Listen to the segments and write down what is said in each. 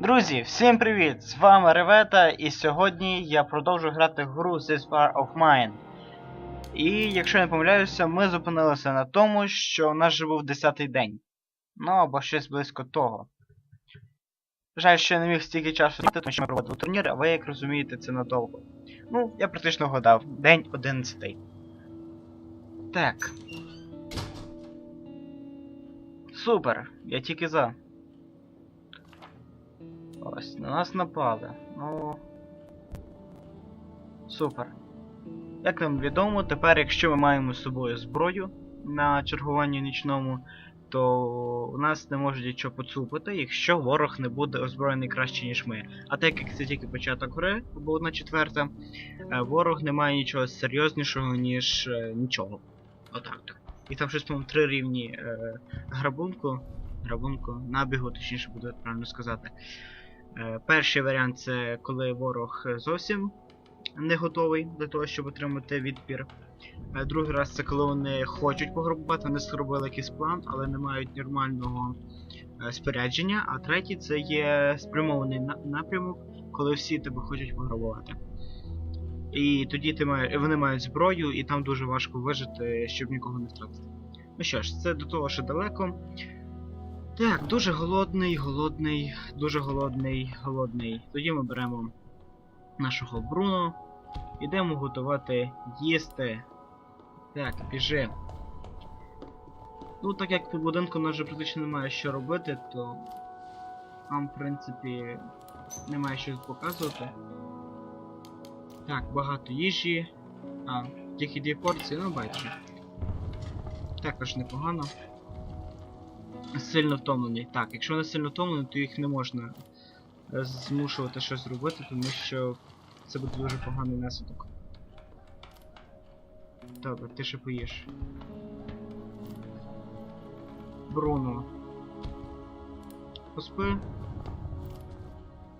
Друзі, всім привіт! З вами Ревета, і сьогодні я продовжу грати гру This Far of Mine. І якщо не помиляюся, ми зупинилися на тому, що у нас вже був 10-й день. Ну або щось близько того. Жаль, що я не міг стільки часу йти, тому що ми проводили турнір, а ви, як розумієте, це надовго. Ну, я практично вгадав. День 11. Так. Супер, я тільки за. Ось, на нас напали. Ну. Супер. Як нам відомо, тепер, якщо ми маємо з собою зброю на чергуванні нічному, то у нас не можуть нічого поцупити, якщо ворог не буде озброєний краще, ніж ми. А так як це тільки початок гри, або одна четверта, е, ворог не має нічого серйознішого, ніж е, нічого. Отак то. І там щось, по-моєму, три рівні е, грабунку. Грабунку, набігу, точніше буде правильно сказати. Е, Перший варіант це коли ворог зовсім не готовий для того, щоб отримати відпір. Е, Другий раз це коли вони хочуть пограбувати, вони зробили якийсь план, але не мають нормального е, спорядження. А третій це є спрямований на- напрямок, коли всі тебе хочуть пограбувати. І тоді ти має, вони мають зброю, і там дуже важко вижити, щоб нікого не втратити. Ну що ж, це до того, що далеко. Так, дуже голодний, голодний, дуже голодний, голодний. Тоді ми беремо нашого Бруно. Ідемо готувати їсти. Так, біжи. Ну, так як по будинку у нас вже практично немає що робити, то нам, в принципі, немає що показувати. Так, багато їжі. А, тільки дві порції, ну бачу. Також непогано сильно втомлені. Так, якщо вони сильно втомлені, то їх не можна е, змушувати щось робити, тому що це буде дуже поганий наслідок. Добре, ти ще поїш. Бруно. Поспи.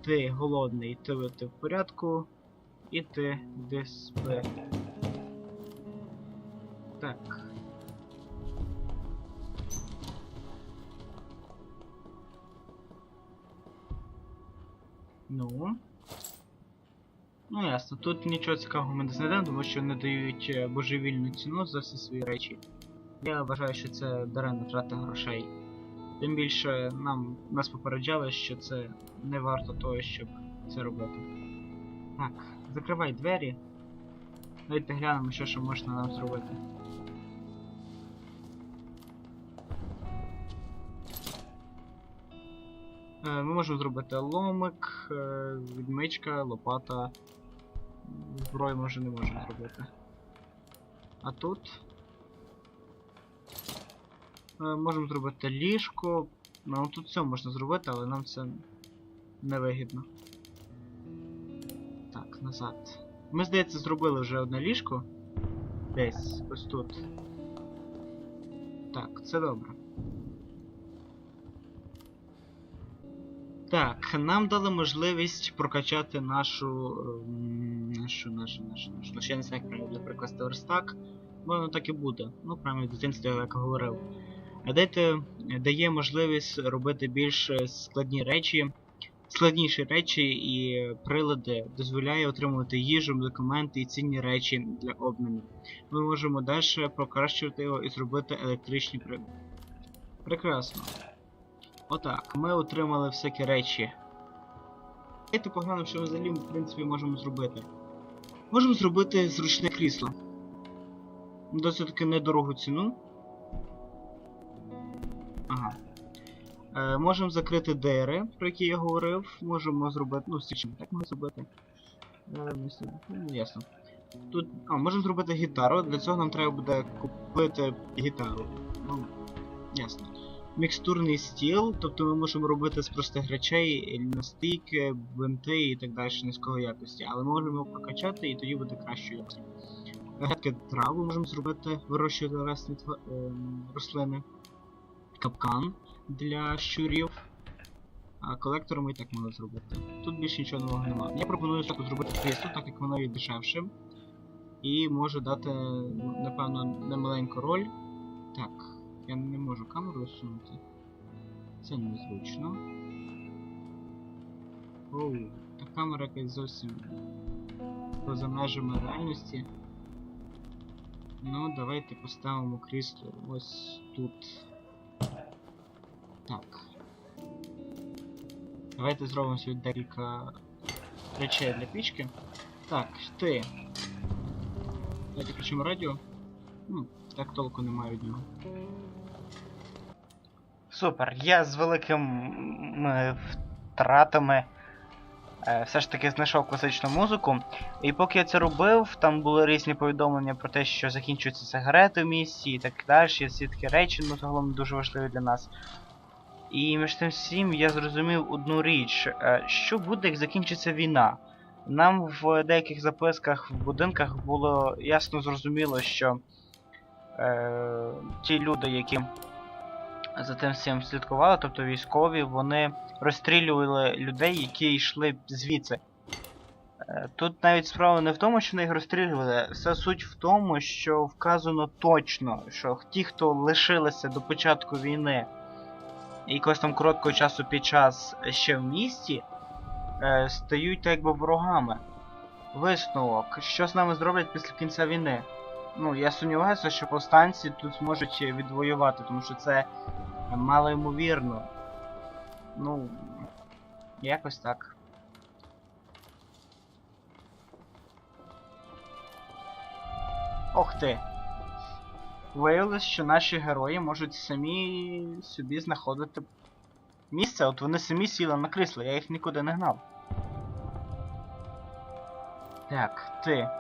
Ти голодний, ти, ти в порядку. І ти десь спи. Так. Ну. Ну ясно, тут нічого цікавого ми не знайдемо, тому що вони дають е, божевільну ціну за всі свої речі. Я вважаю, що це даремна трата грошей. Тим більше нам нас попереджали, що це не варто того, щоб це робити. Так, закривай двері. Давайте глянемо, що ще можна нам зробити. Ми можемо зробити ломик, е, відмичка, лопата. Зброю може не можемо зробити. А тут. Е, Можемо зробити ліжко. Ну тут все можна зробити, але нам це невигідно. Так, назад. Ми, здається, зробили вже одне ліжко. Десь, ось тут. Так, це добре. Так, нам дали можливість прокачати нашу. ем, нашу, нашу, нашу, нашу. Ну, ще не знаю, як правильно прикласти верстак. Бо воно так і буде. Ну, прямо в дитинстві, як говорив. Дайте дає можливість робити більш е, складні речі, складніші речі і прилади дозволяє отримувати їжу, документи і цінні речі для обміну. Ми можемо далі покращувати його і зробити електричні при... Прекрасно. Отак, ми отримали всякі речі. Давайте поглянемо, що ми взагалі в принципі можемо зробити. Можемо зробити зручне крісло. Досить таки недорогу ціну. Ага. Е, можемо закрити двері, про які я говорив. Можемо зробити. Ну, стічно, так можна зробити. Е, ну, ясно. Тут. А, можемо зробити гітару. Для цього нам треба буде купити гітару. Ну, ясно мікстурний стіл, тобто ми можемо робити з простих речей настійки, бинти і так далі низької якості, але ми можемо його прокачати і тоді буде кращою якості. Гетки траву можемо зробити, вирощувати росні, ем, рослини. Капкан для щурів. А колектор і так могли зробити. Тут більше нічого нового немає. Я пропоную спочатку зробити крісло, так як воно є дешевше. І може дати, напевно, немаленьку роль. Так. Я не можу камеру розсунути. Це незручно. Оу, та камера якась зовсім поза межами реальності. Ну, давайте поставимо крісло ось тут. Так. Давайте зробимо сьогодні декілька речей для пічки. Так, ти. Давайте включимо радіо. Ну, так толку немає від нього. Супер. Я з великими втратами е, все ж таки знайшов класичну музику. І поки я це робив, там були різні повідомлення про те, що закінчуються сигарети в місті і так далі. Всі такі речі, ну загалом дуже важливі для нас. І між тим всім я зрозумів одну річ, е, що буде, як закінчиться війна. Нам в деяких записках в будинках було ясно зрозуміло, що е, ті люди, які за тим всім слідкували, тобто військові, вони розстрілювали людей, які йшли звідси. Е, Тут навіть справа не в тому, що вони їх розстрілювали, вся суть в тому, що вказано точно, що ті, хто лишилися до початку війни і якогось там короткого часу під час ще в місті, е, стають так якби ворогами. Висновок, що з нами зроблять після кінця війни? Ну, я сумніваюся, що повстанці тут зможуть відвоювати, тому що це мало ймовірно. Ну, якось так. Ох ти. Виявилось, що наші герої можуть самі собі знаходити місце, от вони самі сіли на крісло, я їх нікуди не гнав. Так, ти.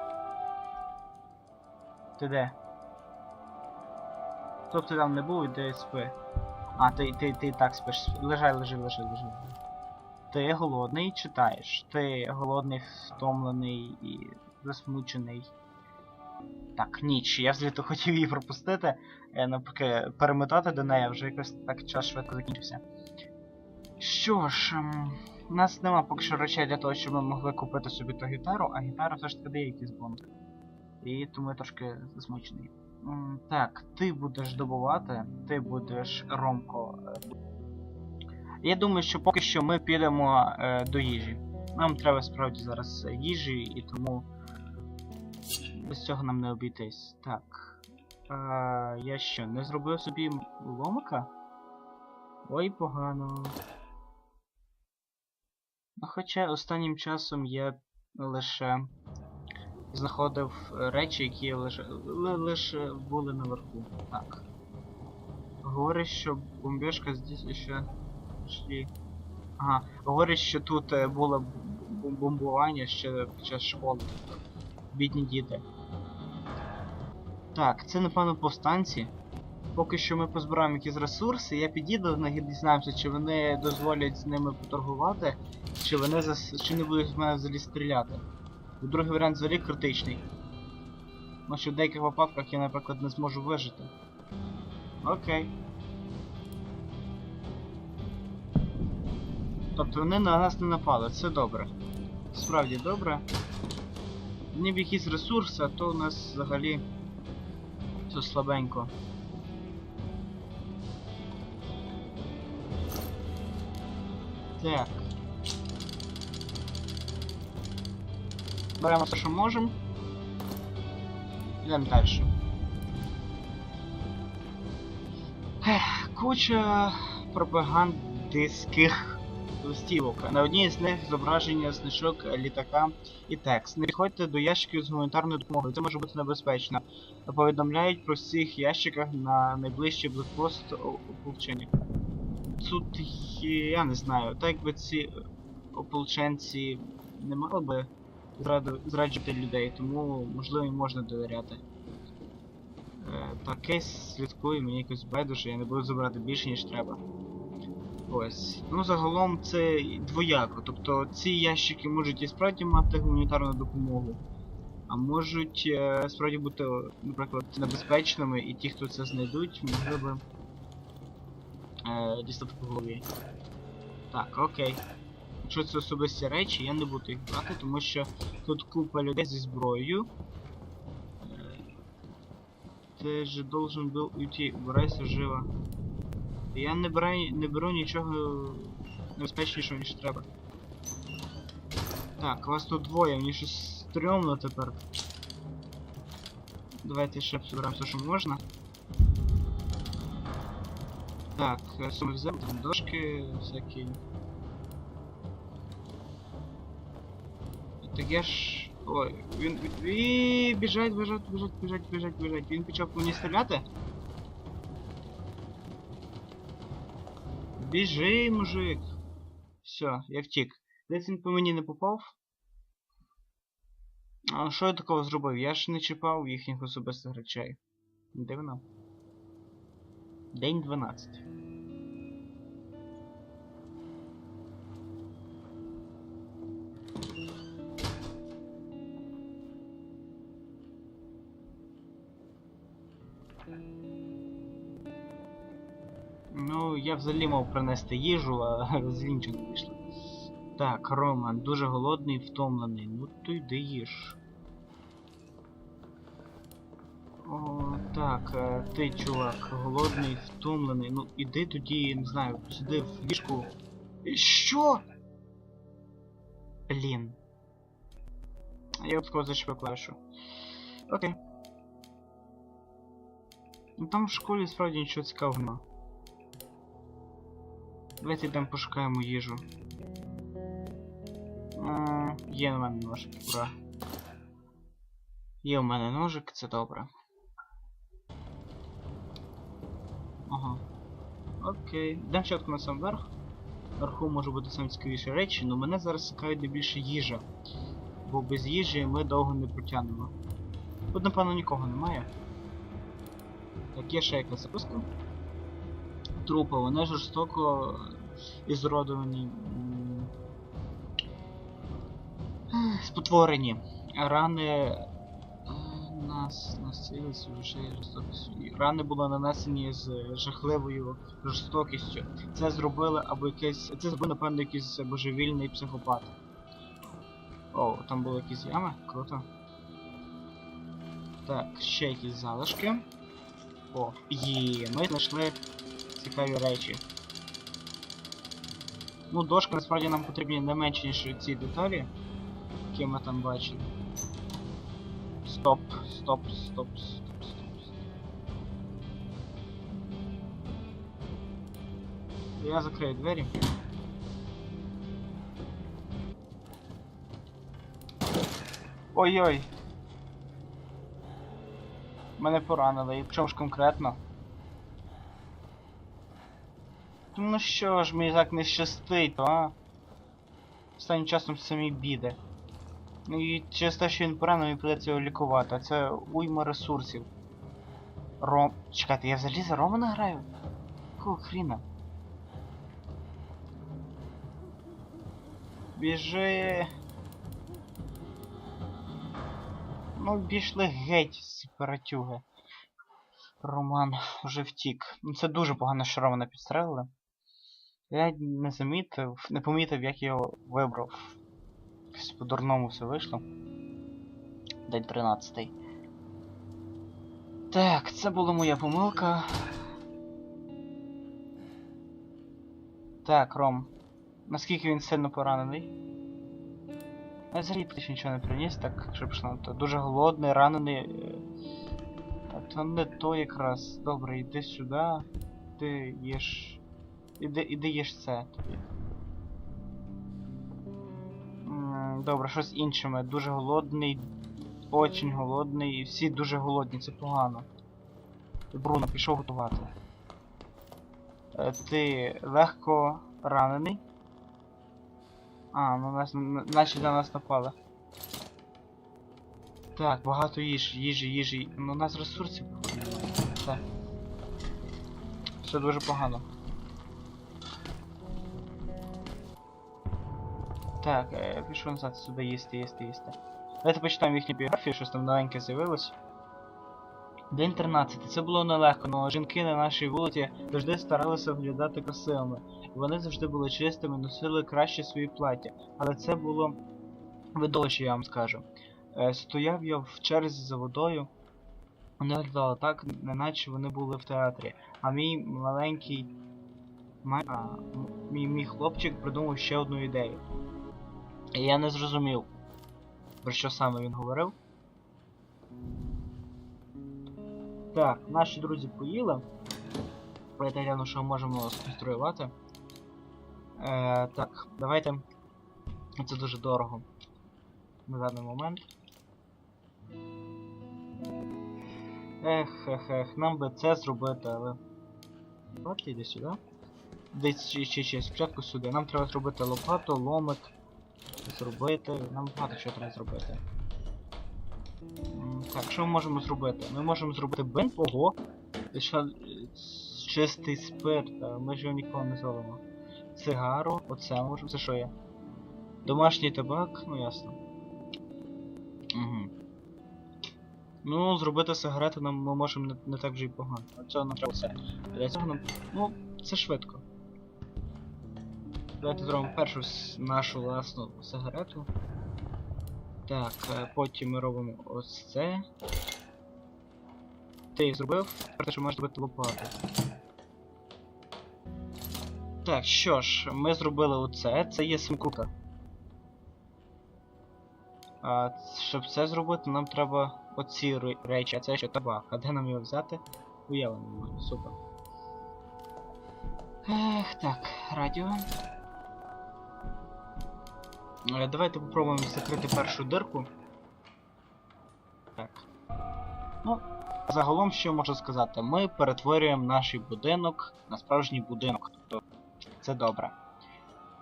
Де? Тобто ти там не був, іди спи. А, ти, ти, ти так спиш. Лежай, лежи, лежи, лежи. Ти голодний читаєш. Ти голодний, втомлений і засмучений. Так, ніч. Я взагалі хотів її пропустити. Е, навпаки, перемотати до неї, вже якось так час швидко закінчився. Що ж, ем, у нас нема поки що речей для того, щоб ми могли купити собі ту гітару, а гітара все ж таки дає якийсь бонус. І тому я трошки засмучений. Так, ти будеш добувати, ти будеш Ромко. Я думаю, що поки що ми підемо е, до їжі. Нам треба справді зараз їжі, і тому без цього нам не обійтись. Так. Е, я що, не зробив собі ломика? Ой, погано. Ну, хоча останнім часом я лише знаходив е, речі, які лише, ли- лише були наверху. Так. Говорить, що бомбіжка здесь ще йшли. Ага, говорить, що тут е, було бомбування ще під час школи. Бідні діти. Так, це напевно повстанці. Поки що ми позбираємо якісь ресурси, я підійду, на дізнаємося, чи вони дозволять з ними поторгувати, чи вони зас... чи не будуть з мене взагалі стріляти. Другий варіант взагалі критичний. Тому що в деяких випадках я, наприклад, не зможу вижити. Окей. Тобто вони на нас не напали, це добре. Справді добре. Ні в якісь ресурси, а то у нас взагалі все слабенько. Так. Беремо все, що можемо. Йдемо далі. Куча пропагандистських листівок. На одній з них зображення значок літака і текст. Не підходьте до ящиків з гуманітарною допомогою, це може бути небезпечно. Повідомляють про всіх ящиках на найближчий блокпост ополчення. Тут я не знаю, так якби ці ополченці не мали би зраджувати людей, тому можливо їм можна довіряти. Е, так, кейс слідкує, мені якось байдуже, я не буду забирати більше, ніж треба. Ось. Ну, загалом це двояко. Тобто ці ящики можуть і справді мати гуманітарну допомогу, а можуть е, справді бути, наприклад, небезпечними, і ті, хто це знайдуть, могли би е, дістати по голові. Так, окей. Якщо це особисті речі, я не буду їх брати, тому що тут купа людей зі зброєю. Е, Ти же должен был уйти, убирайся живо. Я не беру, не беру нічого небезпечнішого, ніж треба. Так, вас тут двоє, мені щось стрьомно тепер. Давайте ще соберемо все, що можна. Так, е, суми взяв, там дошки всякі. Так я ж. Ой, він. І біжать, біжать, біжать, біжать, біжать, біжать. Він почав по мені стріляти. Біжи, мужик. Все, я втік. Десь він по мені не попав. А що я такого зробив? Я ж не чіпав їхніх особистих речей. Дивно. День 12. Взагалі мав принести їжу, а з вийшло. Так, Роман, дуже голодний, втомлений. Ну то йди їж. О, так, е, ти, чувак, голодний, втомлений. Ну іди тоді, не знаю, сиди в ліжку. Що? Блін. Я випадково зачепив клавішу. Окей. Ну там в школі справді нічого цікавого. Давайте йдемо пошукаємо їжу. М, Є в мене ножик, ура. Є в мене ножик, це добре. Ага. Окей. Йдемо спочатку на сам верх. Вверху може бути саме цікавіші речі, але мене зараз цікавить найбільше їжа. Бо без їжі ми довго не протягнемо. Тут, напевно, нікого немає. Так, є ще якась записка. Трупи, вони жорстоко ізуродовані. м, Спотворені. Рани е, нас насилися вже. Рани були нанесені з жахливою жорстокістю. Це зробили або якесь. Це зробив, напевно, якийсь божевільний психопат. О, там були якісь ями, круто. Так, ще якісь залишки. О, є, ми знайшли цікаві речі. Ну, дошка насправді нам потрібні не менше, ніж ці деталі, які ми там бачили. Стоп, стоп, стоп, стоп, стоп, стоп. Я закрию двері. Ой-ой. Мене поранили, і в чому ж конкретно? Ну що ж, мені так не щастить, а? Останнім часом самі біди. Ну і через те, що він поранений, мені придеться його лікувати, це уйма ресурсів. Ром... Чекайте, я взагалі за Романа граю? Якого хріна? Біжи. Ну, пішли геть, сепаратюги. Роман вже втік. Ну це дуже погано, що Романа підстрелили. Я не замітив, не помітив, як його вибрав. Якось по-дурному все вийшло. День 13. Так, це була моя помилка. Так, Ром. Наскільки він сильно поранений? Я взагалі ще нічого не приніс, так що пішло. То дуже голодний, ранений. е, А то не то якраз. Добре, йди сюди. Ти їш. Іди, іди їж це тобі. Добре, щось іншими. Дуже голодний, очень голодний, і всі дуже голодні, це погано. Бруно, пішов готувати. Е, Ти легко ранений. А, ну нас наче на нас напали. Так, багато їжі, їжі, їжі. Ну у нас ресурсів. Так. Все дуже погано. Так, е, пішов назад сюди їсти, їсти, їсти. Давайте почитаємо їхню біографію, щось там новеньке з'явилось. День 13. Це було нелегко, але жінки на нашій вулиці завжди старалися виглядати красивими. Вони завжди були чистими, носили краще свої плаття. Але це було видовище, я вам скажу. Е, стояв я в черзі за водою. Вони виглядали так, неначе вони були в театрі. А мій маленький. ма- а, мій, мій хлопчик придумав ще одну ідею. І я не зрозумів, про що саме він говорив. Так, наші друзі поїли. Давайте гляну, що можемо сконструювати. Е, так, давайте. Це дуже дорого. На даний момент. Ех, ех, ех, нам би це зробити, але. От іди сюди. Десь ще, ще, спочатку сюди. Нам треба зробити лопату, ломик. Зробити. Нам багато чого треба зробити. Так, що ми можемо зробити? Ми можемо зробити бинт, ого. Це е, чистий спирт, ми ж його ніколи не зробимо. Цигару, оце можемо. Це що є? Домашній табак, ну ясно. Угу. Ну, зробити сигарети нам ми можемо не, не так вже й погано. А нам треба все. Для цього нам. Ну, це швидко. Давайте зробимо першу нашу власну сигарету. Так, е, потім ми робимо ось це. Ти їх зробив, тепер ти ще можеш зробити лопату. Так, що ж, ми зробили оце, це є смикута. А щоб це зробити, нам треба оці речі, а це ще табак. А де нам його взяти? Уявлення немає, супер. Ех, так, радіо. Е, Давайте попробуємо закрити першу дирку. Так. Ну, загалом що можу сказати? Ми перетворюємо наш будинок на справжній будинок. Тобто це добре.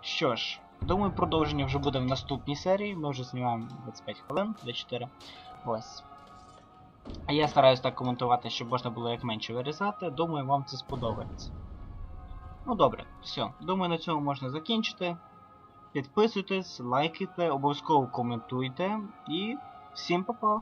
Що ж, думаю, продовження вже буде в наступній серії. Ми вже знімаємо 25 хвилин, 24. Ось. А я стараюсь так коментувати, щоб можна було як менше вирізати. Думаю, вам це сподобається. Ну добре, все. Думаю, на цьому можна закінчити. Підписуйтесь, лайкайте, обов'язково коментуйте і всім па-па!